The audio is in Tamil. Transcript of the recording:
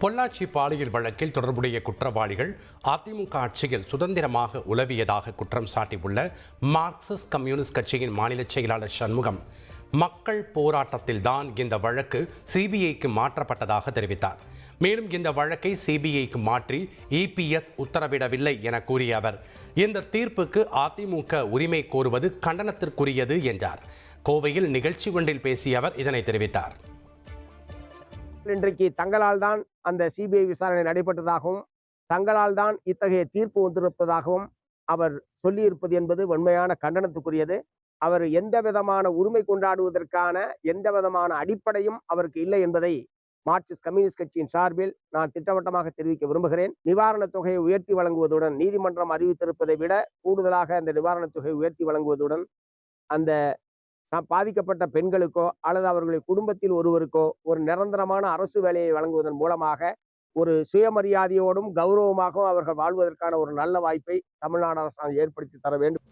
பொள்ளாச்சி பாலியல் வழக்கில் தொடர்புடைய குற்றவாளிகள் அதிமுக ஆட்சியில் சுதந்திரமாக உலவியதாக குற்றம் சாட்டியுள்ள மார்க்சிஸ்ட் கம்யூனிஸ்ட் கட்சியின் மாநில செயலாளர் சண்முகம் மக்கள் போராட்டத்தில்தான் இந்த வழக்கு சிபிஐக்கு மாற்றப்பட்டதாக தெரிவித்தார். மேலும் இந்த வழக்கை சிபிஐக்கு மாற்றி இபிஎஸ் உத்தரவிடவில்லை என கூறிய அவர். இந்த தீர்ப்புக்கு அதிமுக உரிமை கோருவது கண்டனத்திற்குரியது என்றார். கோவையில் நிகழ்ச்சி ஒன்றில் பேசிய அவர் இதனை தெரிவித்தார். இன்றைக்கு தங்களால் தான் அந்த சிபிஐ விசாரணை நடைபெற்றதாகவும் தங்களால் தான் இத்தகைய தீர்ப்பு வந்திருப்பதாகவும் அவர் சொல்லியிருப்பது என்பது உண்மையான கண்டனத்துக்குரியது. அவர் எந்த விதமான உரிமை கொண்டாடுவதற்கான எந்த விதமான அடிப்படையும் அவருக்கு இல்லை என்பதை மார்க்சிஸ்ட் கம்யூனிஸ்ட் கட்சியின் சார்பில் நான் திட்டவட்டமாக தெரிவிக்க விரும்புகிறேன். நிவாரணத் தொகையை உயர்த்தி வழங்குவதுடன் நீதிமன்றம் அறிவித்திருப்பதை விட கூடுதலாக அந்த நிவாரணத் தொகையை உயர்த்தி வழங்குவதுடன் அந்த பாதிக்கப்பட்ட பெண்களுக்கோ அல்லது அவர்களுடைய குடும்பத்தில் ஒருவருக்கோ ஒரு நிரந்தரமான அரசு வேலையை வழங்குவதன் மூலமாக ஒரு சுயமரியாதையோடும் கௌரவமாகவும் அவர்கள் வாழ்வதற்கான ஒரு நல்ல வாய்ப்பை தமிழ்நாடு அரசாங்கம் ஏற்படுத்தி தர வேண்டும்.